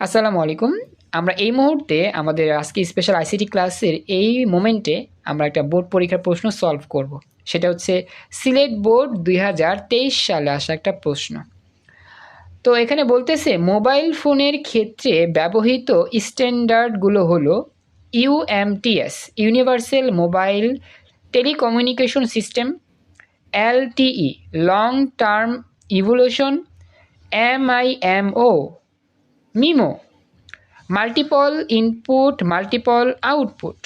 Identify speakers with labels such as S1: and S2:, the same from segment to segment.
S1: আসসালামু আলাইকুম আমরা এই মুহূর্তে আমাদের আজকে স্পেশাল আইসিটি ক্লাসের এই মোমেন্টে আমরা একটা বোর্ড পরীক্ষার প্রশ্ন সলভ করব। সেটা হচ্ছে সিলেট বোর্ড দুই হাজার তেইশ সালে আসা একটা প্রশ্ন তো এখানে বলতেছে, মোবাইল ফোনের ক্ষেত্রে ব্যবহৃত স্ট্যান্ডার্ডগুলো হলো UMTS universal mobile telecommunication system LTE long term evolution M I M O MIMO multiple input multiple output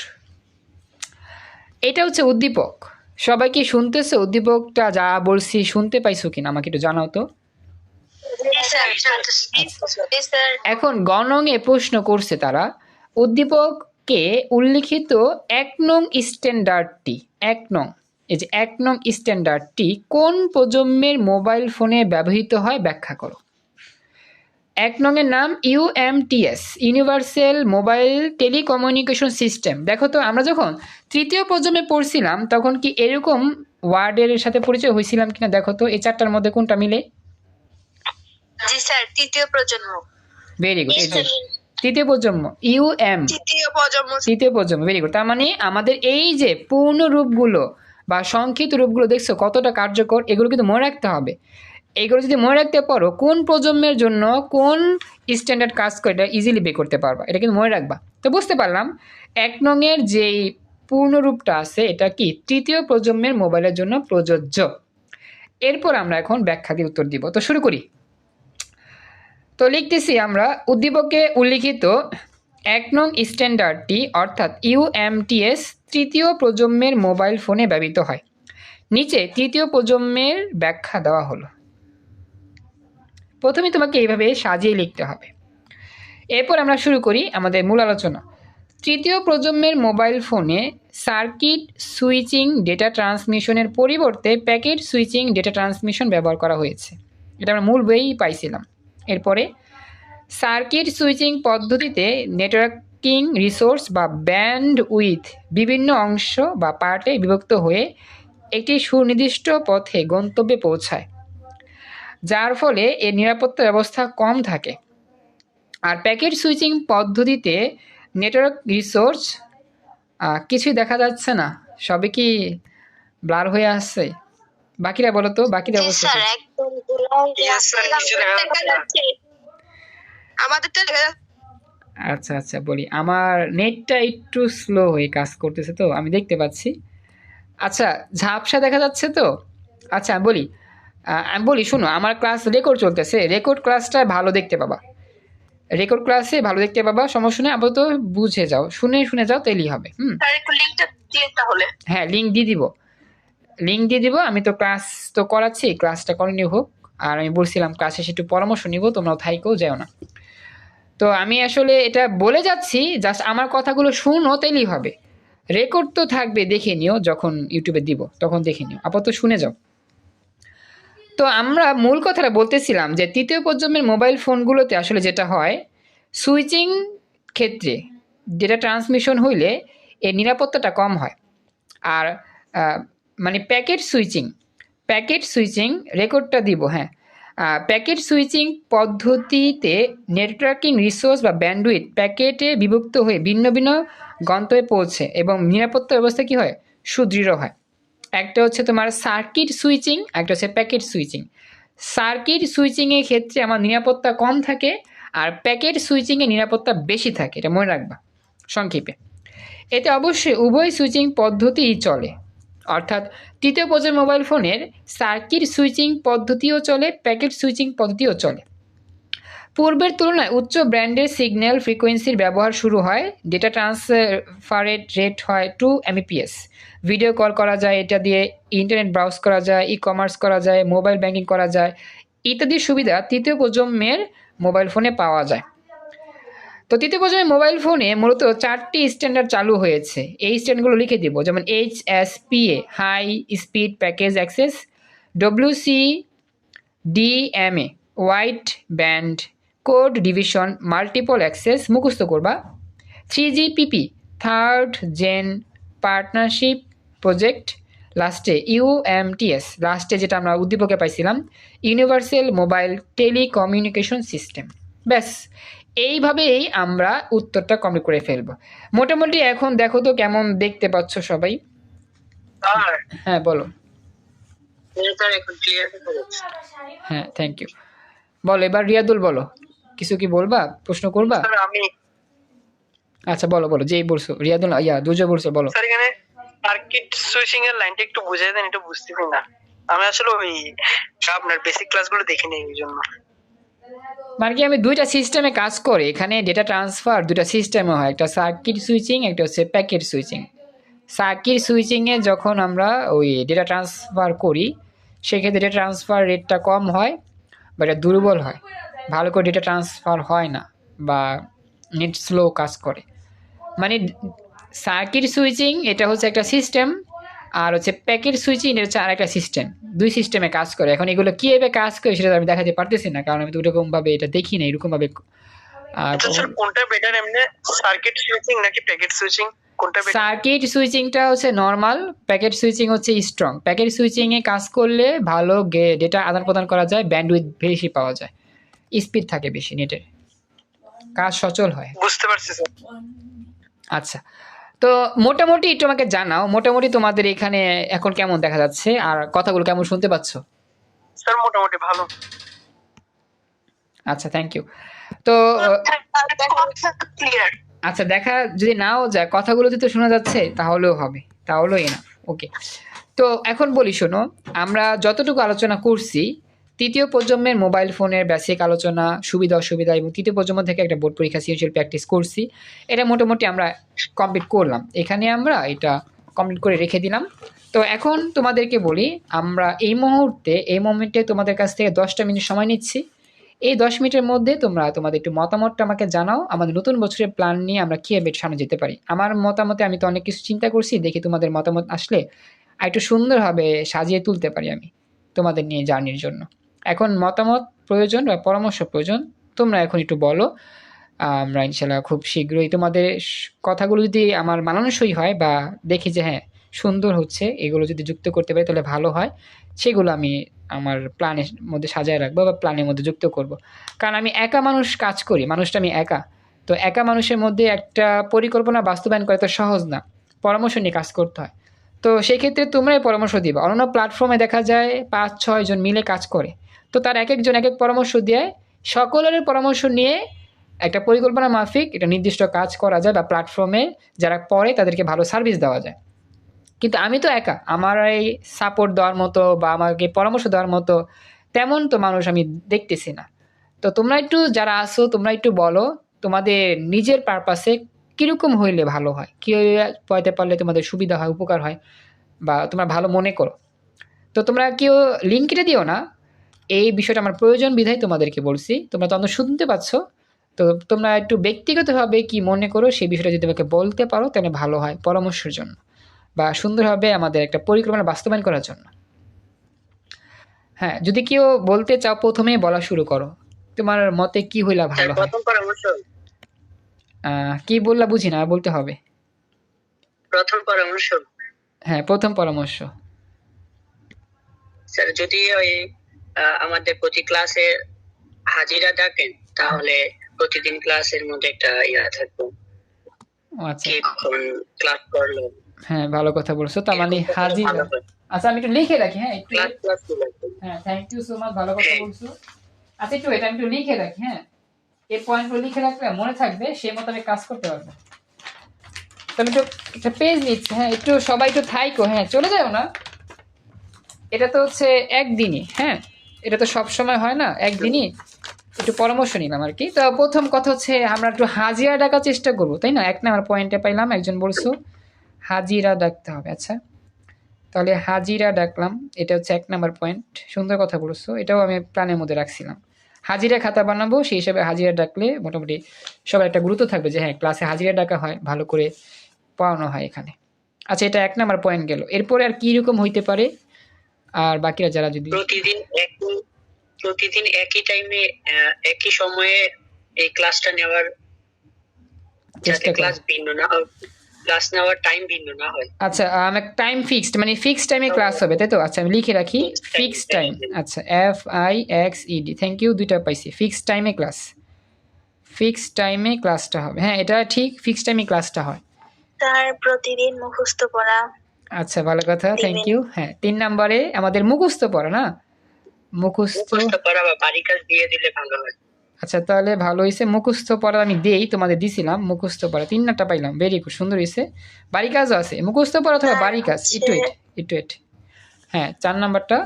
S1: এটা হচ্ছে উদ্দীপক। সবাই কি শুনতেছে? উদ্দীপকটা যা বলছি শুনতে পাইছো কিনা আমাকে একটু জানাও তো। এখন গণঙে প্রশ্ন করছে তারা উদ্দীপককে উল্লিখিত এক নং স্ট্যান্ডার্ডটি এক নং এই যে এক নং স্ট্যান্ডার্ডটি কোন প্রজন্মের মোবাইল ফোনে ব্যবহৃত হয় ব্যাখ্যা করো। এক নংয়ের নাম UMTS universal mobile telecommunication system দেখো তো আমরা যখন তৃতীয় প্রজন্মে পড়ছিলাম তখন কি এরকম ওয়ার্ডের সাথে পরিচয় হয়েছিলাম কিনা দেখো তো এই চারটার মধ্যে কোনটা মিলে?
S2: জি স্যার তৃতীয় প্রজন্ম।
S1: ভেরি গুড তৃতীয় প্রজন্ম ইউএম
S2: তৃতীয় প্রজন্ম।
S1: তৃতীয় প্রজন্ম ভেরি গুড তার মানে আমাদের এই যে পূর্ণ রূপগুলো বা সংক্ষিপ্ত রূপগুলো দেখছ কতটা কার্যকর এগুলো কিন্তু মনে রাখতে হবে। এগুলো যদি মনে রাখতে পারো, কোন প্রজন্মের জন্য কোন স্ট্যান্ডার্ড কাজ করে এটা ইজিলি বে করতে পারবা? এটা কিন্তু মনে রাখবা। তো বুঝতে পারলাম, এক নংয়ের যেই পূর্ণরূপটা আছে, এটা কি? তৃতীয় প্রজন্মের মোবাইলের জন্য প্রযোজ্য। এরপর আমরা এখন ব্যাখ্যা দিয়ে উত্তর দিব। তো শুরু করি। তো লিখতেছি আমরা, উদ্দীপকে উল্লিখিত এক নং স্ট্যান্ডার্ডটি অর্থাৎ ইউএমটিএস তৃতীয় প্রজন্মের মোবাইল ফোনে ব্যবহৃত হয়। নিচে তৃতীয় প্রজন্মের ব্যাখ্যা দেওয়া হলো। প্রথমে তোমাকে এইভাবে সাজিয়ে লিখতে হবে। এরপর আমরা শুরু করি আমাদের মূল আলোচনা। তৃতীয় প্রজন্মের মোবাইল ফোনে সার্কিট সুইচিং ডেটা ট্রান্সমিশনের পরিবর্তে প্যাকেট সুইচিং ডেটা ট্রান্সমিশন ব্যবহার করা হয়েছে। এটা আমরা মূল বইয়েই পাইছিলাম। এরপরে সার্কিট সুইচিং পদ্ধতিতে নেটওয়ার্কিং রিসোর্স বা ব্যান্ড উইথ বিভিন্ন অংশ বা পার্টে বিভক্ত হয়ে একটি সুনির্দিষ্ট পথে গন্তব্যে পৌঁছায়। যার ফলে এর নিরাপত্তা ব্যবস্থা কম থাকে। আর প্যাকেট সুইচিং পদ্ধতিতে নেটওয়ার্ক রিসোর্স কিছুই দেখা যাচ্ছে না। সবে কি ব্লার হয়ে আসছে? বাকিরা বলো তো বাকিরা অবস্থা আচ্ছা আচ্ছা বলি। আমার নেটটা একটু স্লো হয়ে কাজ করতেছে তো আমি দেখতে পাচ্ছি। আচ্ছা ঝাপসা দেখা যাচ্ছে তো? আচ্ছা বলি। আমি বলি শোনো আমার ক্লাস রেকর্ড চলতেছে। রেকর্ড ক্লাসটা ভালো দেখতে পাবা। রেকর্ড ক্লাসে ভালো দেখতে পাবা সমস্যা নেই আপাতত বুঝে যাও। শুনে শুনে যাও তাইলেই হবে হুম? হ্যাঁ লিঙ্ক দিয়ে দিব। লিঙ্ক দিয়ে দিব আমি তো ক্লাস তো করাচ্ছি ক্লাসটা কন্টিনিউ হোক। আর আমি বলছিলাম ক্লাসে একটু পরামর্শ নিব তোমরাও থাইকেও যাও না। তো আমি আসলে এটা বলে যাচ্ছি জাস্ট আমার কথাগুলো শুনো তাইলেই হবে। রেকর্ড তো থাকবে দেখে নিও যখন ইউটিউবে দিব তখন দেখে নিও। আপাতত শুনে যাও। তো আমরা মূল কথাটা বলতেছিলাম যে তৃতীয় প্রজন্মের মোবাইল ফোনগুলোতে আসলে যেটা হয়, সুইচিং ক্ষেত্রে যেটা ট্রান্সমিশন হইলে এর নিরাপত্তাটা কম হয়। আর মানে প্যাকেট সুইচিং প্যাকেট সুইচিং রেকর্ডটা দিব হ্যাঁ। প্যাকেট সুইচিং পদ্ধতিতে নেটওয়ার্কিং রিসোর্স বা ব্যান্ডউইথ প্যাকেটে বিভক্ত হয়ে ভিন্ন ভিন্ন গন্তব্যে পৌঁছে এবং নিরাপত্তা ব্যবস্থা কী হয়? সুদৃঢ় হয়। একটা হচ্ছে তোমার সার্কিট সুইচিং একটা হচ্ছে প্যাকেট সুইচিং সার্কিট সুইচিংয়ের ক্ষেত্রে আমার নিরাপত্তা কম থাকে আর প্যাকেট সুইচিংয়ে নিরাপত্তা বেশি থাকে, এটা মনে রাখবা, সংক্ষেপে। এতে অবশ্যই উভয় সুইচিং পদ্ধতিই চলে। অর্থাৎ তৃতীয় প্রজন্ম মোবাইল ফোনের সার্কিট সুইচিং পদ্ধতিও চলে প্যাকেট সুইচিং পদ্ধতিও চলে। পূর্বের তুলনায় উচ্চ ব্র্যান্ডের সিগন্যাল ফ্রিকোয়েন্সির ব্যবহার শুরু হয় ডেটা ট্রান্সফারের রেট হয় টু এমবিপিএস ভিডিও কল করা যায়, এটা দিয়ে ইন্টারনেট ব্রাউজ করা যায় ই কমার্স করা যায়, মোবাইল ব্যাংকিং করা যায়, ইত্যাদি সুবিধা তৃতীয় প্রজন্মের মোবাইল ফোনে পাওয়া যায়। তো তৃতীয় প্রজন্মের মোবাইল ফোনে মূলত চারটি স্ট্যান্ডার্ড চালু হয়েছে। এই স্ট্যান্ডগুলো লিখে দিব, যেমন H S P A high speed package access W C D M A white band code division multiple access মুখস্থ করবা। Three G P P third gen partnership project লাস্টে ইউএমটিএস লাস্টে যেটা আমরা উদ্দীপকে পাইছিলাম ইউনিভার্সাল মোবাইল টেলিকমিউনিকেশন সিস্টেম। ব্যাস এইভাবেই আমরা উত্তরটা কমপ্লিট করে ফেলব। মোটামুটি এখন দেখো তো কেমন দেখতে পাচ্ছ সবাই। হ্যাঁ বলো।
S3: হ্যাঁ
S1: থ্যাংক ইউ বলো এবার রিয়াদুল বলো। কিছু কি বলবা? প্রশ্ন করবা?
S3: আমি
S1: আচ্ছা বলো বলো। যেই বলছো রিয়াদুল ইয়া দুজো বলছো বলো।
S3: স্যার এখানে সার্কিট সুইচিং এর লাইনটা একটু বুঝাই দেন একটু বুঝতে পারি না। আমি আসলে ওই আপনার বেসিক ক্লাসগুলো দেখিনি এই জন্য।
S1: মানে কি আমি দুইটা সিস্টেমে কাজ করি? এখানে ডেটা ট্রান্সফার দুইটা সিস্টেমে হয়। একটা সার্কিট সুইচিং একটা হচ্ছে প্যাকেট সুইচিং সার্কিট সুইচিংয়ে যখন আমরা ওই ডেটা ট্রান্সফার করি সেক্ষেত্রে ডেটা ট্রান্সফার রেটটা কম হয় বা এটা দুর্বল হয়। ভালো করে ডেটা ট্রান্সফার হয় না বা নেট স্লো কাজ করে। মানে সার্কিট সুইচিং এটা হচ্ছে একটা সিস্টেম আর হচ্ছে প্যাকেট সুইচিং এটা হচ্ছে আর একটা সিস্টেম দুই সিস্টেমে কাজ করে। এখন এগুলো কীভাবে কাজ করে সেটা তো আমি দেখাতে পারতেছি না কারণ আমি তো ওরকমভাবে এটা দেখি না এরকমভাবে আর
S3: আচ্ছা কোনটা বেটার এমনি সার্কিট সুইচিং নাকি প্যাকেট সুইচিং
S1: সার্কিট সুইচিংটা হচ্ছে নর্মাল প্যাকেট সুইচিং হচ্ছে স্ট্রং প্যাকেট সুইচিংয়ে কাজ করলে ভালো ডেটা আদান প্রদান করা যায় ব্যান্ডউইথ বেশি পাওয়া যায়। স্পিড থাকে বেশি নেটের। কাজ সচল হয়।
S3: বুঝতে পারছি স্যার।
S1: আচ্ছা। তো মোটামুটি একটু আমাকে জানাও মোটামুটি তোমাদের এখানে এখন কেমন দেখা যাচ্ছে? আর কথাগুলো কেমন শুনতে পাচ্ছ?
S3: স্যার মোটামুটি ভালো।
S1: আচ্ছা থ্যাংক ইউ তো আচ্ছা দেখা যদি নাও যায় কথাগুলো যদি তো শোনা যাচ্ছে তাহলেও হবে। তাহলেও এনা ওকে তো এখন বলি শোনো আমরা যতটুকু আলোচনা করছি তৃতীয় প্রজন্মের মোবাইল ফোনের বেসিক আলোচনা, সুবিধা, অসুবিধা এবং তৃতীয় প্রজন্ম থেকে একটা বোর্ড পরীক্ষা সিরিয়াল প্র্যাকটিস করছি। এটা মোটামুটি আমরা কমপ্লিট করলাম। এখানে আমরা এটা কমপ্লিট করে রেখে দিলাম। তো এখন তোমাদেরকে বলি, আমরা এই মুহূর্তে, এই মোমেন্টে তোমাদের কাছ থেকে দশটা মিনিট সময় নিচ্ছি। এই দশ মিনিটের মধ্যে তোমরা তোমাদের একটু মতামতটা আমাকে জানাও। আমাদের নতুন বছরের প্ল্যান নিয়ে আমরা কীভাবে সামনে যেতে পারি? আমার মতামতে আমি তো অনেক কিছু চিন্তা করছি, দেখি তোমাদের মতামত আসলে আর একটু সুন্দরভাবে সাজিয়ে তুলতে পারি আমি তোমাদের নিয়ে জার্নির জন্য। এখন মতামত প্রয়োজন বা পরামর্শ প্রয়োজন, তোমরা এখন একটু বলো। আমরা ইনশাল্লাহ খুব শীঘ্রই তোমাদের কথাগুলো যদি আমার মানানসই হয় বা দেখি যে হ্যাঁ সুন্দর হচ্ছে, এগুলো যদি যুক্ত করতে পারি তাহলে ভালো হয়। সেগুলো আমি আমার প্ল্যানের মধ্যে সাজায় রাখব বা প্ল্যানের মধ্যে যুক্ত করব। কারণ আমি একা মানুষ কাজ করি, মানুষটা আমি একা। তো একা মানুষের মধ্যে একটা পরিকল্পনা বাস্তবায়ন করা তো সহজ না, পরামর্শ নিয়ে কাজ করতে হয়। তো সেই ক্ষেত্রে তোমরাই পরামর্শ দিবা। অন্য প্ল্যাটফর্মে দেখা যায় পাঁচ, ছয় জন মিলে কাজ করে। তো তার এক একজন এক এক পরামর্শ দেয় সকলের পরামর্শ নিয়ে একটা পরিকল্পনা মাফিক এটা নির্দিষ্ট কাজ করা যায় বা প্ল্যাটফর্মে যারা পড়ে তাদেরকে ভালো সার্ভিস দেওয়া যায়। কিন্তু আমি তো একা, আমার এই সাপোর্ট দেওয়ার মতো বা আমাকে পরামর্শ দেওয়ার মতো তেমন তো মানুষ আমি দেখতেছি না। তো তোমরা একটু যারা আসো তোমরা একটু বলো, তোমাদের নিজের পারপাসে কীরকম হইলে ভালো হয়? কী পড়াতে পারলে তোমাদের সুবিধা হয়, উপকার হয়? বা তোমরা ভালো মনে করো? তো তোমরা কেউ লিঙ্ক কেটে দিও না এই বিষয়টা আমার প্রয়োজন বিধায় তোমাদেরকে বলছি। তোমরা তো অন্তত শুনতে পাচ্ছ? তো তোমরা একটু ব্যক্তিগতভাবে কি মনে করো সেই বিষয়টা যদি আমাকে বলতে পারো তাহলে ভালো হয় পরামর্শের জন্য বা সুন্দরভাবে আমাদের একটা পরিকল্পনা বাস্তবায়ন করার জন্য। হ্যাঁ যদি কেউ বলতে চাও প্রথমেই বলা শুরু করো। তোমার মতে কি হইলা ভালো হয়? আহ, কি বললা বুঝি না বলতে হবে।
S3: প্রথম পরামর্শ
S1: হ্যাঁ প্রথম পরামর্শ।
S3: স্যার যদি ওই আমাদের প্রতি ক্লাসে হাজিরা ডাকেন তাহলে প্রতিদিন ক্লাসের মধ্যে একটা ইয়া থাকবে।
S1: আচ্ছা।
S3: ক্লাস করল।
S1: হ্যাঁ ভালো কথা বলছো। তার মানে হাজির আচ্ছা আমি একটু লিখে রাখি হ্যাঁ একটু হ্যাঁ থ্যাংক ইউ সো মাচ ভালো কথা বলছো। আচ্ছা একটু এটা আমি একটু লিখে রাখি হ্যাঁ। এই পয়েন্টগুলো লিখে রাখলে মনে থাকবে সেই মতো আমি কাজ করতে পারব। তো আমি একটু একটা পেজ নিচ্ছি হ্যাঁ একটু সবাই একটু থাইকো হ্যাঁ চলে যাও না। এটা তো হচ্ছে একদিনই হ্যাঁ। এটা তো সব সময় হয় না, একদিনই। একটু পরামর্শ নিলাম আর কি। তো প্রথম কথা হচ্ছে, আমরা একটু হাজিরা ডাকার চেষ্টা করব, তাই না? এক নাম্বার পয়েন্টে পাইলাম, একজন বলছো, হাজিরা ডাকতে হবে আচ্ছা। তাহলে হাজিরা ডাকলাম, এটা হচ্ছে এক নাম্বার পয়েন্ট সুন্দর কথা বলেছ, এটাও আমি প্ল্যানের মধ্যে রাখছিলাম। হাজিরা খাতা বানাবো, সেই হিসাবে হাজিরা ডাকলে মোটামুটি সবার একটা গুরুত্ব থাকবে যে হ্যাঁ ক্লাসে হাজিরা ডাকা হয়, ভালো করে পড়ানো হয় এখানে। আচ্ছা এটা এক নাম্বার পয়েন্ট গেল। এরপরে আর কী রকম হইতে পারে? আর বাকিরা যারা যদি
S3: প্রতিদিন একই প্রতিদিন একই টাইমে একই সময়ে এই ক্লাসটা নেওয়ার
S1: চেষ্টা
S3: যাতে ক্লাস ভিন্ন না ক্লাস নেওয়ার টাইম ভিন্ন না হয়।
S1: আচ্ছা আমার টাইম ফিক্সড মানে ফিক্সড টাইমে ক্লাস হবে তাই তো আচ্ছা আমি লিখে রাখি। Fixed time. আচ্ছা F I X E D thank you দুইটা পাইছি। ফিক্সড টাইমে ক্লাস ফিক্সড টাইমে ক্লাসটা হবে। হ্যাঁ এটা ঠিক ফিক্সড টাইমে ক্লাসটা হয়।
S4: স্যার প্রতিদিন মুখস্থ পড়া
S1: আচ্ছা ভালো কথা থ্যাংক ইউ হ্যাঁ তিন নম্বরে আমাদের মুখস্থ পড়া না? মুখস্থ
S3: মুখস্থ বা বাড়ি কাজ দিয়ে দিলে ভালো হয়।
S1: আচ্ছা তাহলে ভালো হয়েছে মুখস্থ পড়া আমি দেই তোমাদের দিছিলাম মুখস্থ পড়া তিন নাটা পাইলাম ভেরি গুড সুন্দর হয়েছে বাড়ি কাজও আছে মুখস্থ পড়া অথবা বাড়ি কাজ ইটু ইট ইটু ইট হ্যাঁ চার নাম্বারটা।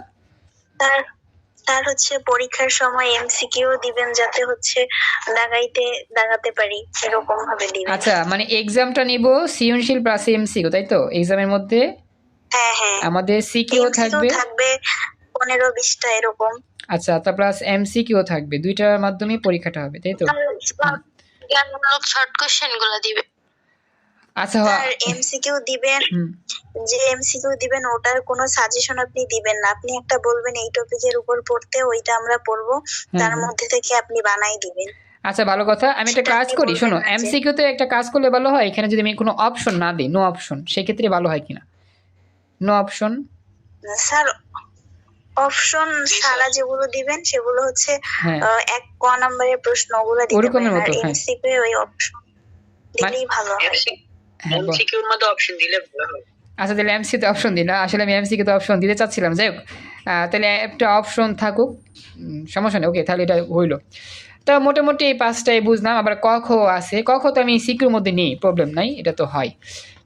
S4: তার হচ্ছে পরীক্ষার সময় এমসিকিউ দিবেন যাতে হচ্ছে দাগাইতে দাগাতে পারি এরকম ভাবে দিবেন
S1: আচ্ছা মানে এক্সামটা নিব সৃজনশীল প্লাস এমসিকিউ তাই তো এক্সামের মধ্যে
S4: হ্যাঁ হ্যাঁ
S1: আমাদের সিকিউ থাকবে
S4: থাকবে পনেরো বিশটা এরকম
S1: আচ্ছা তা প্লাস এমসিকিউ থাকবে দুইটার মাধ্যমে পরীক্ষাটা হবে তাই তো
S2: শর্ট কোশ্চেনগুলো দিবে
S1: আচ্ছা হ-
S4: আর এমসিকিউ দিবেন। যে এমসিকিউ দিবেন ওটার কোনো সাজেশন আপনি দিবেন না। আপনি একটা বলবেন এই টপিকের উপর পড়তে ওইটা আমরা পড়ব। তার মধ্যে থেকে আপনি বানাই দিবেন।
S1: আচ্ছা ভালো কথা। আমি একটা কাজ করি শোনো এমসিকিউ তে একটা কাজ করলে ভালো হয় এখানে যদি আমি কোনো অপশন না দিই নো অপশন সেক্ষেত্রে ভালো হয় কিনা? নো অপশন
S4: স্যার অপশন সারা যেগুলো দিবেন সেগুলো হচ্ছে
S1: হ্যাঁ।
S4: আহ, এক ক নম্বরের প্রশ্ন ওগুলো দিতে পারেন। আর
S1: হ্যাঁ।
S4: এমসিকিউ ওই অপশন দিলেই ভালো হয়।
S1: হ্যাঁ।
S3: এমসিকিউর মধ্যে অপশন দিলে ভালো হয়।
S1: আচ্ছা তাহলে এমসি তে অপশন দিই না? আসলে আমি এমসি কে তো অপশন দিতে চাচ্ছিলাম। যাই হোক তাহলে একটা অপশন থাকুক। সমস্যা নেই ওকে তাহলে এটা হইল। তা মোটামুটি এই পাঁচটাই বুঝলাম আবার ক খ আছে। ক খ তো আমি সিকিউর মধ্যে নেই প্রবলেম নাই এটা তো হয়।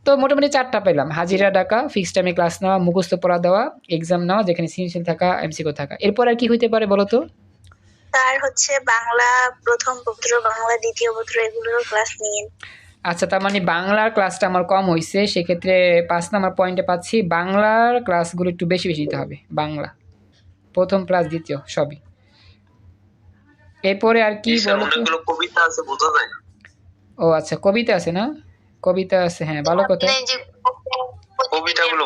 S1: তো মোটামুটি চারটা পেলাম হাজিরা ডাকা ফিক্সড টাইমে ক্লাস নেওয়া মুখস্থ পড়া দেওয়া এক্সাম নেওয়া যেখানে সিনসিল থাকা এমসিকিউ থাকা। এরপর আর কি হইতে পারে বলো তো?
S4: তার হচ্ছে বাংলা প্রথম পত্র বাংলা দ্বিতীয় পত্র এগুলোরও ক্লাস নিয়েন।
S1: আচ্ছা তার মানে বাংলার ক্লাসটা আমার কম হয়েছে সেক্ষেত্রে পাঁচ নাম্বার পয়েন্টে পাচ্ছি। বাংলার ক্লাসগুলো একটু বেশি বেশি দিতে হবে বাংলা। প্রথম ক্লাস দ্বিতীয় সবই। এরপরে আর কি
S5: কবিতা আছে বোঝা যায়
S1: ও আচ্ছা কবিতা আছে না? কবিতা আছে হ্যাঁ ভালো কথা।
S5: কবিতাগুলো।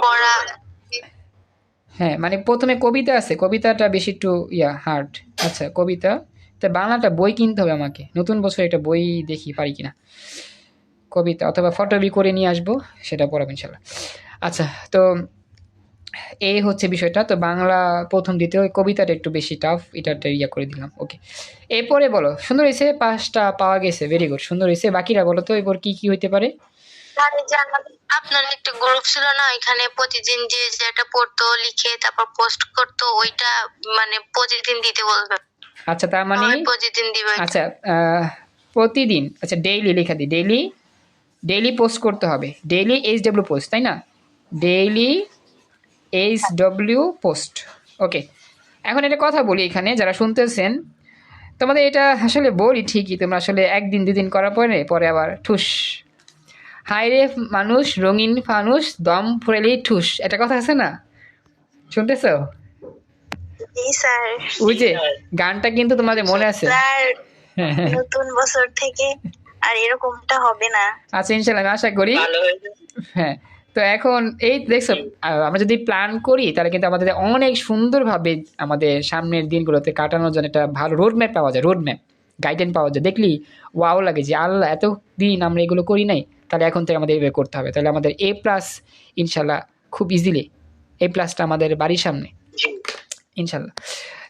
S1: হ্যাঁ মানে প্রথমে কবিতা আছে কবিতাটা বেশি একটু ইয়া হার্ড আচ্ছা কবিতা। তা বাংলাটা বই কিনতে হবে আমাকে নতুন বছর একটা বই দেখি পারি কিনা। কবিতা অথবা ফটোবি করে নিয়ে আসব সেটা পড়াবো ইনশাল্লাহ। আচ্ছা তো এই হচ্ছে বিষয়টা তো বাংলা প্রথম দ্বিতীয় ওই কবিতাটা একটু বেশি টাফ এটা ইয়া করে দিলাম ওকে এরপরে বলো সুন্দর হয়েছে পাঁচটা পাওয়া গেছে ভেরি গুড সুন্দর হয়েছে বাকিরা বলো তো এরপর কি কি হইতে পারে?
S2: আপনার একটা গ্রুপ ছিল না এখানে প্রতিদিন যে যেটা পড়তো লিখে তারপর পোস্ট করতো ওইটা মানে প্রতিদিন দিতে বলবে।
S1: আচ্ছা তার মানে?
S2: প্রতিদিন দিবে।
S1: আচ্ছা প্রতিদিন আচ্ছা ডেইলি লেখা দিই ডেইলি ডেইলি পোস্ট করতে হবে। ডেইলি এইচ ডব্লিউ পোস্ট তাই না? Daily H W post okay এখন একটা কথা বলি এখানে যারা শুনতেছেন তোমাদের এটা আসলে বলি ঠিকই তোমরা আসলে একদিন দুদিন করার পরে পরে আবার ঠুস। হাই রে মানুষ রঙিন ফানুষ দম ফুরেলেই ঠুস। একটা কথা আছে না? শুনতেছো? ওই যে গানটা কিন্তু তোমাদের মনে আছে।
S4: নতুন বছর থেকে আর এরকমটা হবে না।
S1: আচ্ছা ইনশাল্লাহ আমি আশা করি। হ্যাঁ তো এখন এই দেখছ আমরা যদি প্ল্যান করি তাহলে কিন্তু আমাদের অনেক সুন্দরভাবে আমাদের সামনের দিনগুলোতে কাটানোর জন্য একটা ভালো রোড ম্যাপ পাওয়া যায় রোড ম্যাপ গাইডেন্স পাওয়া যায়। দেখলি ওয়াও লাগে যে আল্লাহ এত দিন আমরা এগুলো করি নাই তাহলে এখন থেকে আমাদের এভাবে করতে হবে। তাহলে আমাদের এ প্লাস ইনশাল্লাহ খুব ইজিলি এ প্লাসটা আমাদের বাড়ির সামনে। ইনশাল্লাহ।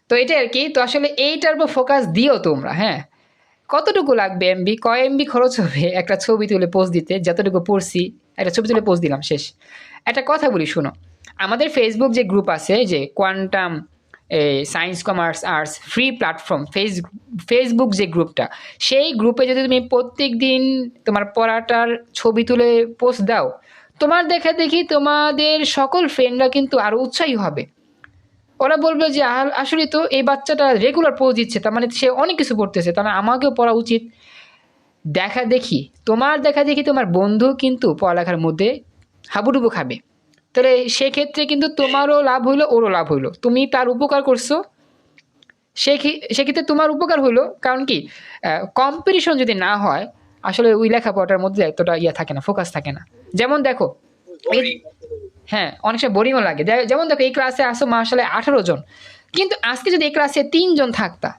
S1: তো এটাই আর কি তো আসলে এইটার উপর ফোকাস দিও তোমরা হ্যাঁ। কতটুকু লাগবে এমবি কয় এমবি খরচ হবে? একটা ছবি তুলে পোস্ট দিতে, যতটুকু পড়ছি, একটা ছবি তুলে পোস্ট দিলাম, শেষ। একটা কথা বলি, শোনো। আমাদের ফেসবুক যে গ্রুপ আছে, যে quantum science commerce arts free platform face Facebook যে গ্রুপটা সেই গ্রুপে যদি তুমি প্রত্যেক দিন তোমার পড়াটার ছবি তুলে পোস্ট দাও, তোমার দেখা দেখি তোমাদের সকল ফ্রেন্ডরা কিন্তু আরও উৎসাহী হবে। ওরা বলবে যে আসলে তো এই বাচ্চাটা রেগুলার পোজ দিচ্ছে, তার মানে সে অনেক কিছু পড়তেছে তার মানে আমাকেও পড়া উচিত। দেখা দেখি, তোমার দেখা দেখি তোমার বন্ধু কিন্তু পড়ালেখার মধ্যে হাবুডুবু খাবে। তাহলে সেক্ষেত্রে কিন্তু তোমারও লাভ হইল, ওরও লাভ হইল। তুমি তার উপকার করছ সেক্ষে- সেক্ষেত্রে তোমার উপকার হইল, কারণ কি কম্পিটিশন যদি না হয়, আসলে ওই লেখাপড়াটার মধ্যে এতটা ইয়া থাকে না ফোকাস থাকে না। যেমন দেখো হ্যাঁ অনেক সময় বোরিংও লাগে। যেমন দেখো এই ক্লাসে আসো মাসালে আঠারো জন। কিন্তু আজকে যদি এই ক্লাসে তিনজন থাকতা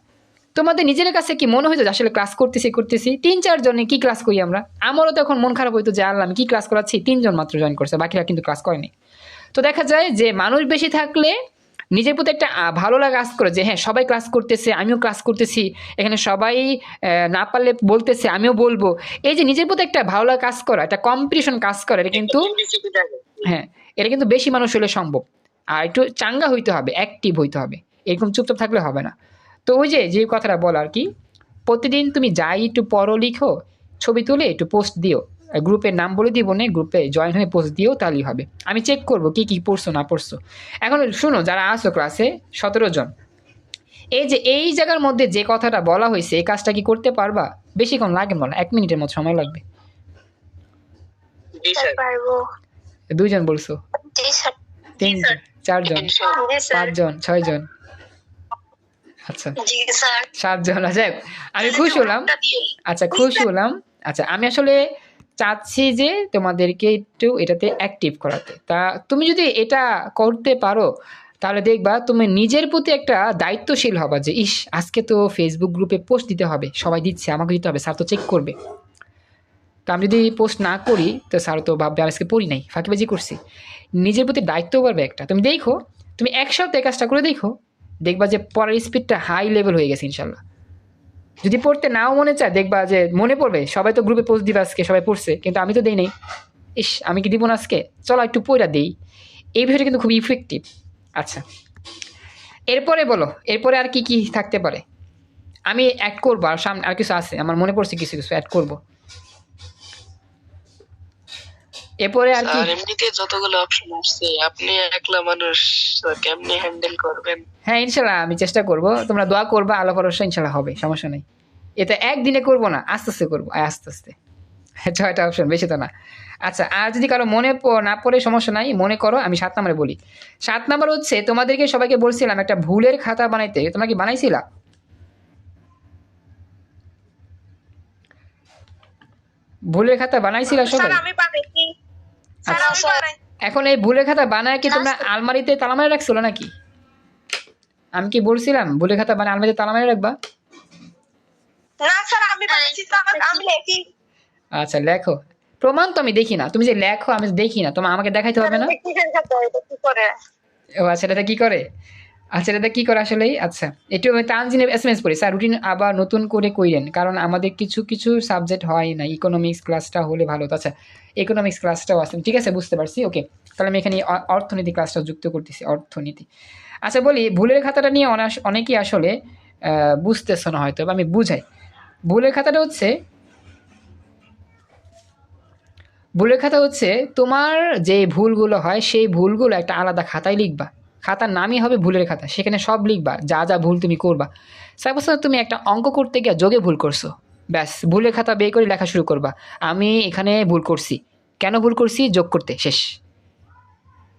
S1: তোমাদের নিজের কাছে কি মনে হইতো যে আসলে ক্লাস করতেছি করতেছি তিন চারজনে কি ক্লাস করি আমরা? আমারও তখন মন খারাপ হইতো যে আল্লাহ আমি কি ক্লাস করাচ্ছি? তিনজন মাত্র জয়েন করছে বাকিরা কিন্তু ক্লাস করেনি। তো দেখা যায় যে মানুষ বেশি থাকলে নিজের প্রতি একটা ভালো লাগা কাজ করে যে হ্যাঁ সবাই ক্লাস করতেছে আমিও ক্লাস করতেছি। এখানে সবাই না পারলে বলতেছে আমিও বলব। এই যে নিজের প্রতি একটা ভালো লাগা কাজ করা একটা কম্পিটিশন কাজ করে এটা কিন্তু হ্যাঁ এটা কিন্তু বেশি মানুষ হলে সম্ভব। আর একটু চাঙ্গা হইতে হবে অ্যাক্টিভ হইতে হবে। এরকম চুপচাপ থাকলে হবে না। তো ওই যে যে কথাটা বল আর কি প্রতিদিন তুমি যাই একটু পড়ো লিখো ছবি তুলে একটু পোস্ট দিও। গ্রুপের নাম বলে দিব না গ্রুপে জয়েন হয়ে পোস্ট দিও তাহলেই হবে। আমি চেক করব কি কি পড়ছো না পড়ছো। এখন শুনো যারা আসো ক্লাসে সতেরো জন এই যে এই জায়গার মধ্যে যে কথাটা বলা হয়েছে এই কাজটা কি করতে পারবা? বেশিক্ষণ লাগে বলা এক মিনিটের মতো সময় লাগবে। দুইজন বলছো? তিনজন চারজন পাঁচজন ছয়জন। আচ্ছা। সাতজন আচ্ছা। আমি খুশি হলাম। আচ্ছা খুশি হলাম। আচ্ছা আমি আসলে চাচ্ছি যে তোমাদেরকে একটু এটাতে অ্যাক্টিভ করাতে। তা তুমি যদি এটা করতে পারো তাহলে দেখবা তুমি নিজের প্রতি একটা দায়িত্বশীল হবা যে ইস আজকে তো ফেসবুক গ্রুপে পোস্ট দিতে হবে সবাই দিচ্ছে আমাকে দিতে হবে স্যার তো চেক করবে। তো আমি যদি পোস্ট না করি, তো স্যার তো ভাববে আমি আজকে পড়ি নাই, ফাঁকিবাজি করছি। নিজের প্রতি দায়িত্ব পারবে একটা। তুমি দেখো, তুমি এক সপ্তাহে কাজটা করে দেখো, দেখবা যে পড়ার স্পিডটা হাই লেভেল হয়ে গেছে ইনশাল্লাহ। যদি পড়তে নাও মনে চায়, দেখবা যে মনে পড়বে, সবাই তো গ্রুপে পোস্ট দিবে আজকে, সবাই পড়ছে, কিন্তু আমি তো দেই নাই। ইস, আমি কি দিব না আজকে? চলো একটু পড়া দেই। এই বিষয়টা কিন্তু খুব ইফেক্টিভ আচ্ছা এরপরে বলো, এরপরে আর কি কি থাকতে পারে? আমি অ্যাড করব, আর সামনে আর কিছু আছে, আমার মনে পড়ছে কিছু কিছু অ্যাড করব। এরপরে আর কি?
S6: এমনিতে যতগুলো অপশন আসছে আপনি একলা মানুষ কেমনে হ্যান্ডেল করবেন?
S1: হ্যাঁ ইনশাল্লাহ আমি চেষ্টা করব। তোমরা দোয়া করবা আল্লাহ ভরসা ইনশাল্লাহ হবে সমস্যা নেই। এটা একদিনে করব না আস্তে আস্তে করব আস্তে আস্তে। ছয়টা অপশন বেশি তো না। আচ্ছা আর যদি কারও মনে না পড়ে সমস্যা নাই মনে করো আমি সাত নম্বরে বলি। সাত নম্বর হচ্ছে তোমাদেরকে সবাইকে বলছিলাম একটা ভুলের খাতা বানাইতে। তোমরা কি বানাইছিলা? ভুলের খাতা বানাইছিলা সবাই?
S4: আমি। বানাই
S1: এখন এই ভুলে খাতা বানায় কি তোমরা আলমারিতে তালা মারে রাখছিল নাকি? আমি কি বলছিলাম? ভুলে খাতা বানায় আলমারিতে তালা মারে রাখবা?
S4: না স্যার আমি বানাইছি তো আমার- আমি লেখি।
S1: আচ্ছা লেখো। প্রমাণ তো আমি দেখি না। তুমি যে লেখো আমি দেখি না। তোমার আমাকে দেখাইতে হবে না?
S4: কিসের খাতা? এটা কি করে?
S1: ও আচ্ছা এটা কি করে? আচ্ছা এটা কি করে আসলেই? আচ্ছা একটু আমি তানজিনের এস এম এস করি স্যার রুটিন আবার নতুন করে কইলেন কারণ আমাদের কিছু কিছু সাবজেক্ট হয় না। ইকোনমিক্স ক্লাসটা হলে ভালো। হতো আচ্ছা ইকোনমিক্স ক্লাসটাও আছে। ঠিক আছে, বুঝতে পারছি। ওকে, তাহলে আমি এখানে অর্থনীতি ক্লাসটা যুক্ত করতেছি, অর্থনীতি। আচ্ছা বলি, ভুলের খাতাটা নিয়ে অনাস- অনেকেই আসলে বুঝতেছ না হয়তো আমি বুঝাই। ভুলের খাতাটা হচ্ছে, ভুলের খাতা হচ্ছে, তোমার যে ভুলগুলো হয়, সেই ভুলগুলো একটা আলাদা খাতায় লিখবা। খাতার নামই হবে ভুলের খাতা। সেখানে সব লিখবা, যা যা ভুল তুমি করবা। সাপোজ তুমি একটা অঙ্ক করতে গিয়ে যোগে ভুল করছ, ব্যাস, ভুলের খাতা বের করে লেখা শুরু করবা। আমি এখানে ভুল করছি। কেন ভুল করছি? যোগ করতে, শেষ।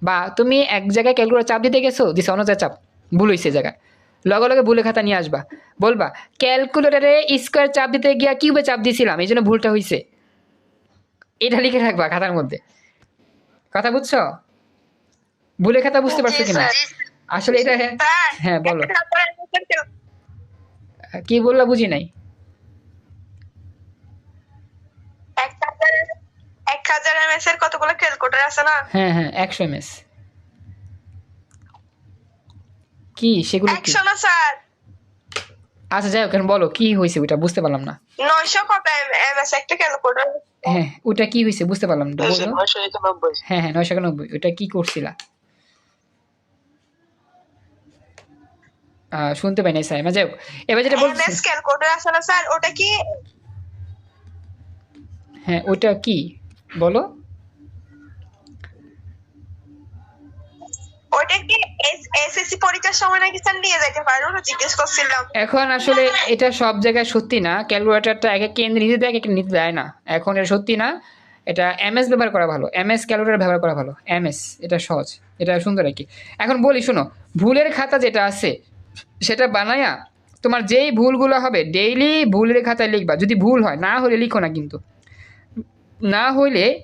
S1: বা তুমি এক জায়গায় ক্যালকুলেটার চাপ দিতে গেছো, দিছে অন্য চাপ, ভুল হয়েছে জায়গায়। লগে লগে ভুলের খাতা নিয়ে আসবা। বলবা, ক্যালকুলেটারে স্কোয়ার চাপ দিতে গিয়া কিউবে চাপ দিয়েছিলাম এই জন্য ভুলটা হয়েছে এটা লিখে রাখবা খাতার মধ্যে। কথা বুঝছ? ভুলের খাতা বুঝতে পারছ কিনা? আসলে এটা
S4: স্যার
S1: হ্যাঁ বলো। কি বললা বুঝি নাই?
S4: এক হাজার এমএস এর কতগুলো ক্যালকুলেটর আছে না?
S1: হ্যাঁ হ্যাঁ একশো এম কি সেগুলো
S4: একশো না স্যার?
S1: আচ্ছা যাই হোক বলো কি হয়েছে ওইটা? বুঝতে পারলাম না।
S4: নয়শো কত এমএস একটা ক্যালকুলেটর
S1: হ্যাঁ ওটা কি হয়েছে? বুঝতে পারলাম না বলো। হ্যাঁ হ্যাঁ নয়শো একানব্বই ওটা কি করছিলা? শুনতে পাই নাই স্যার। যাই হোক এবার যেটা বলছি
S4: এমএস ক্যালকুলেটর আছে না স্যার ওটা কি?
S1: হ্যাঁ ওটা কি? বলো।
S4: ওটা কি এসএসসি পরীক্ষার সময় নাকি স্যার নিয়ে যেতে পারো ওটা জিজ্ঞেস করছিলাম।
S1: এখন আসলে এটা সব জায়গায় সত্যি না। ক্যালকুলেটারটা এক এক কেন্দ্রে নিতে দেয় এক নিতে দেয় না। এখন এটা সত্যি না। এটা এমএস ব্যবহার করা ভালো। এমএস ক্যালকুলেটার ব্যবহার করা ভালো। এমএস এটা সহজ। এটা সুন্দর আর কি। এখন বলি শোনো ভুলের খাতা যেটা আছে সেটা বানায়া তোমার যেই ভুলগুলো হবে ডেইলি ভুলের খাতায় লিখবা। যদি ভুল হয় না হলে লিখো না কিন্তু। না হইলে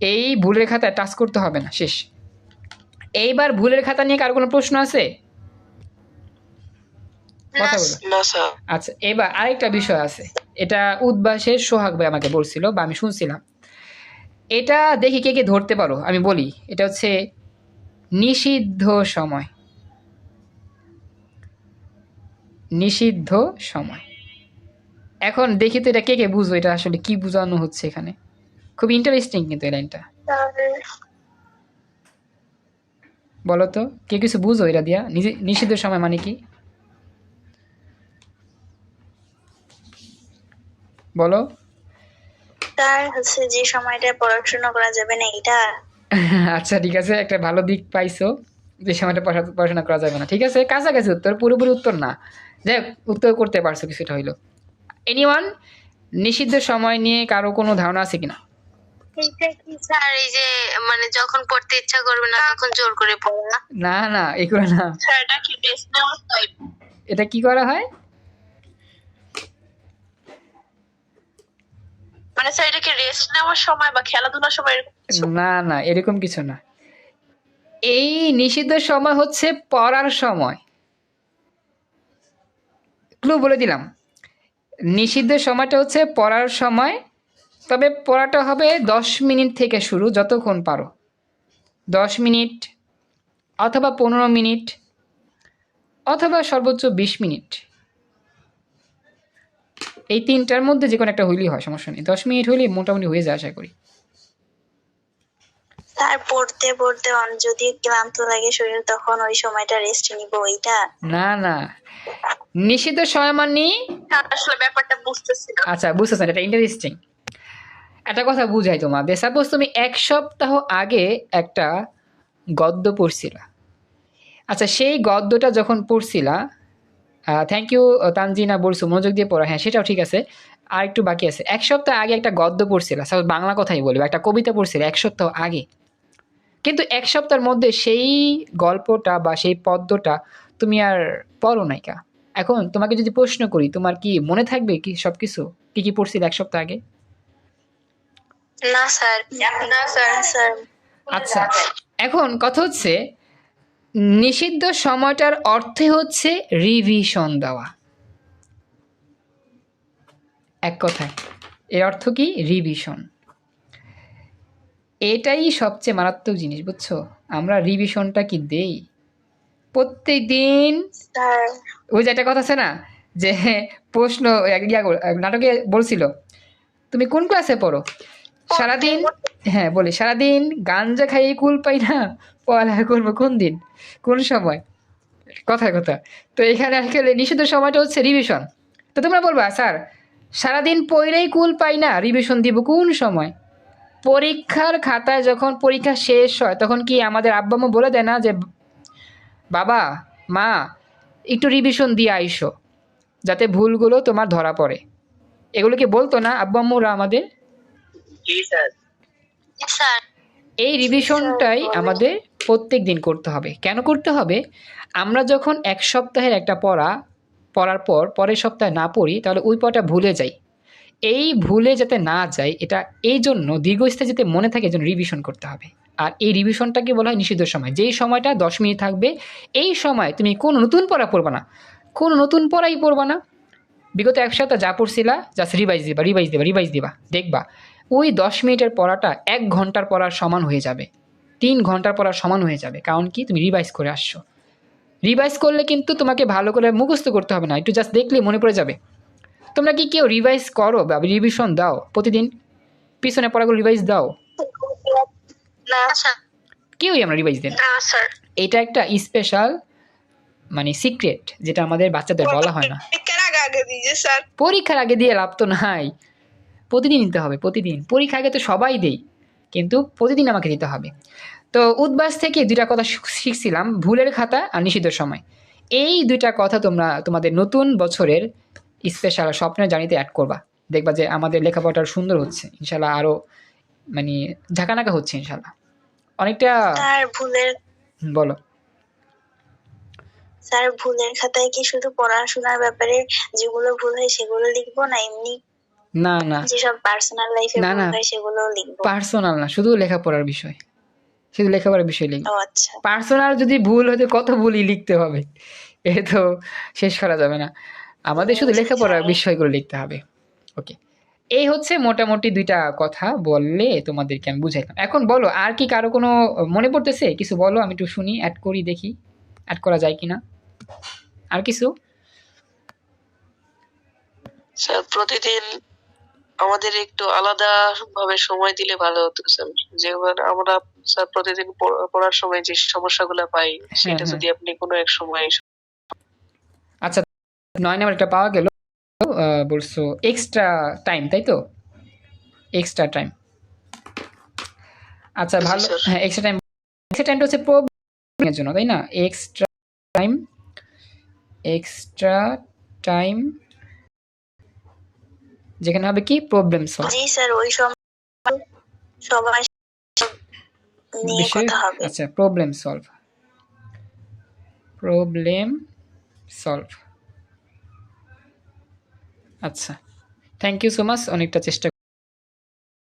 S1: এই ভুলের খাতায় টাচ করতে হবে না শেষ। এইবার ভুলের খাতা নিয়ে কার কোনো প্রশ্ন আছে? কথা বলো। আচ্ছা এবার আরেকটা বিষয় আছে। এটা উদ্বাসের সোহাগ ভাই আমাকে বলছিল বা আমি শুনছিলাম। এটা দেখি কে কে ধরতে পারো আমি বলি। এটা হচ্ছে নিষিদ্ধ সময়। নিষিদ্ধ সময়। এখন দেখি তো এটা কে কে বুঝব এটা আসলে কি বোঝানো হচ্ছে এখানে। খুব ইন্টারেস্টিং কিন্তু এই লাইনটা। বলো তো কে কিছু বুঝো এটা দিয়া? নিষিদ্ধ সময় মানে কি? বলো।
S4: স্যার হচ্ছে যে সময়টা পড়াশোনা করা যাবে না এটা।
S1: আচ্ছা ঠিক আছে একটা ভালো দিক পাইছো যে সময়টা পড়াশোনা করা যাবে না। ঠিক আছে কাছাকাছি উত্তর পুরোপুরি উত্তর না। হোক, উত্তর করতে পারছ কিছুটা হইল। এনিওয়ান নিষিদ্ধ সময় নিয়ে কারও কোনো ধারণা আছে কিনা?
S2: কি স্যার এই যে মানে যখন পড়তে ইচ্ছা করবে না তখন জোর করে পড়া
S1: না? না এগুলো না।
S6: এটা কি
S1: করা হয়?
S6: মানে স্যার এটা কি রেস্ট নেওয়ার সময় বা খেলাধুলার সময়?
S1: না না এরকম কিছু না। এই নিষিদ্ধ সময় হচ্ছে পড়ার সময়। ক্লু বলে দিলাম। নিষিদ্ধ সময়টা হচ্ছে পড়ার সময়, তবে পড়াটা হবে দশ মিনিট থেকে শুরু, যতক্ষণ পারো। দশ মিনিট অথবা পনেরো মিনিট অথবা সর্বোচ্চ বিশ মিনিট। এই তিনটার মধ্যে যে কোনো একটা হইলেই হয়, সমস্যা নেই। দশ মিনিট হইলেই মোটামুটি হয়ে যায়, আশা করি।
S4: স্যার পড়তে পড়তে যদি ক্লান্ত লাগে শরীর তখন ওই সময়টা রেস্ট নিব ওইটা।
S1: না না। নিষিদ্ধ সময় মানে
S6: স্যার, আসলে ব্যাপারটা বুঝতেছি না।
S1: আচ্ছা বুঝতেছেন এটা ইন্টারেস্টিং একটা কথা বুঝাই তোমাদের। সাপোজ তুমি এক সপ্তাহ আগে একটা গদ্য পড়ছিলা। আচ্ছা সেই গদ্যটা যখন পড়ছিলা থ্যাংক ইউ তানজিনা বলছো মনোযোগ দিয়ে পড়া। হ্যাঁ সেটাও ঠিক আছে। আর একটু বাকি আছে। এক সপ্তাহ আগে একটা গদ্য পড়ছিলা। সাপোজ বাংলা কথাই বলব একটা কবিতা পড়ছিলে এক সপ্তাহ আগে। কিন্তু এক সপ্তাহের মধ্যে সেই গল্পটা বা সেই পদ্মটা তুমি আর পড়ো নাইকা এখন তোমাকে যদি প্রশ্ন করি তোমার কি মনে থাকবে কি সব কিছু কী কী পড়ছিল এক সপ্তাহ আগে?
S4: না স্যার। না স্যার। স্যার
S1: আচ্ছা এখন কথা হচ্ছে নিষিদ্ধ সময়টার অর্থে হচ্ছে রিভিশন দেওয়া। এক কথায়। এর অর্থ কি? রিভিশন এটাই সবচেয়ে মারাত্মক জিনিস বুঝছ? আমরা রিভিশনটা কি দেই? প্রত্যেক দিন ওই যে একটা কথা আছে না যে প্রশ্ন নাটকে বলছিল তুমি কোন ক্লাসে পড়ো? সারাদিন হ্যাঁ বলি সারাদিন গাঞ্জা খাইয়ে কুল পাই না পড়ালেখা করব কোন দিন? কোন সময়? কথায় কথা। তো এখানে আসলে নিষিদ্ধ সময়টা হচ্ছে রিভিশন তো তোমরা বলবা স্যার সারাদিন পড়লেই কুল পাই না রিভিশন দিব কোন সময়? পরীক্ষার খাতায় যখন পরীক্ষা শেষ হয় তখন কি আমাদের আব্বা আম্মু বলে দেয় না যে বাবা মা একটু রিভিশন দিয়ে আইসো যাতে ভুলগুলো তোমার ধরা পড়ে এগুলো কি বলতো না আব্বু আম্মুরা আমাদের?
S3: জি স্যার।
S2: স্যার
S1: এই রিভিশনটাই আমাদের প্রত্যেক দিন করতে হবে। কেন করতে হবে? আমরা যখন এক সপ্তাহের একটা পড়া পড়ার পর পরের সপ্তাহে না পড়ি তাহলে ওই পড়াটা ভুলে যাই। এই ভুলে যাতে না যায় এটা এই জন্য দীর্ঘস্থায়ী যাতে মনে থাকে, এই জন্য রিভিশন করতে হবে। আর এই রিভিশনটাকে বলা হয় নিষিদ্ধ সময়। যেই সময়টা দশ মিনিট থাকবে, এই সময় তুমি কোনো নতুন পড়া পড়বা না। কোনো নতুন পড়াই পড়বা না। বিগত এক সপ্তাহ যা পড়ছিলা জাস্ট রিভাইজ দিবা রিভাইজ দিবা রিভাইজ দিবা, দেখবা। ওই দশ মিনিটের পড়াটা এক ঘণ্টার পড়ার সমান হয়ে যাবে। তিন ঘণ্টার পড়ার সমান হয়ে যাবে। কারণ কি? তুমি রিভাইজ করে আসছো। রিভাইজ করলে কিন্তু তোমাকে ভালো করে মুখস্থ করতে হবে না। একটু জাস্ট দেখলে মনে পড়ে যাবে। তোমরা কি কেউ রিভাইজ করো বা রিভিশন দাও প্রতিদিন? পিছনে পড়াগুলো রিভাইজ দাও?
S2: না
S1: কেউই আমরা রিভাইজ দেন এটা একটা স্পেশাল মানে সিক্রেট যেটা আমাদের বাচ্চাদের বলা হয় না।
S6: পরীক্ষার আগে
S1: দিয়ে লাভ তো নাই। প্রতিদিন দিতে হবে প্রতিদিন। পরীক্ষা আগে তো সবাই দেই কিন্তু প্রতিদিন আমাকে দিতে হবে। তো উদ্বাস থেকে দুইটা কথা শিখছিলাম ভুলের খাতা আর নিষিদ্ধ সময়। এই দুইটা কথা তোমরা তোমাদের নতুন বছরের স্পেশাল স্বপ্নের জানিতে অ্যাড করবা। দেখবা যে আমাদের লেখাপড়াটা সুন্দর হচ্ছে। ইনশাল্লাহ আরও মানে ঝাঁকানাকা হচ্ছে ইনশাল্লাহ অনেকটা বলো।
S4: স্যার ভুলের খাতায় কি শুধু পড়াশোনার ব্যাপারে যেগুলো ভুল হয় সেগুলো লিখব না এমনি?
S1: না না।
S4: যেসব পার্সোনাল লাইফে
S1: না, না।
S4: সেগুলো লিখব।
S1: পার্সোনাল না শুধু লেখাপড়ার বিষয়। শুধু লেখাপড়ার বিষয় লিখবে।
S4: আচ্ছা।
S1: পার্সোনাল যদি ভুল হতে কত ভুলই লিখতে হবে। এ তো শেষ করা যাবে না। আমাদের শুধু লেখাপড়ার বিষয়গুলো লিখতে হবে। ওকে এই হচ্ছে মোটামুটি দুইটা কথা বললে তোমাদেরকে আমি বুঝাইলাম। এখন বলো আর কি কারও কোনো মনে পড়তেছে? কিছু বলো আমি একটু শুনি অ্যাড করি দেখি। অ্যাড করা যায় কি না আর কিছু?
S6: স্যার প্রতিদিন আমাদের একটু আলাদা ভাবে সময় দিলে ভালো হতো স্যার। যেমন আমরা স্যার প্রতিদিন পড়- পড়ার সময় যে সমস্যাগুলো পাই সেটা
S1: হ্যাঁ।
S6: যদি আপনি কোনো এক সময়
S1: আচ্ছা নয় নাম্বার একটা পাওয়া গেল বলছো এক্সট্রা টাইম তাই তো? এক্সট্রা টাইম আচ্ছা ভালো হ্যাঁ এক্সট্রা টাইম এক্সট্রা টাইমটা হচ্ছে প্রবলেমের জন্য তাই না? এক্সট্রা টাইম এক্সট্রা টাইম যেখানে হবে কি? প্রবলেম সলভ
S4: জি স্যার ওই সময় সবাই নিয়ে কথা হবে।
S1: আচ্ছা প্রবলেম সলভ প্রবলেম সলভ আচ্ছা। থ্যাংক ইউ সো মাচ অনেকটা চেষ্টা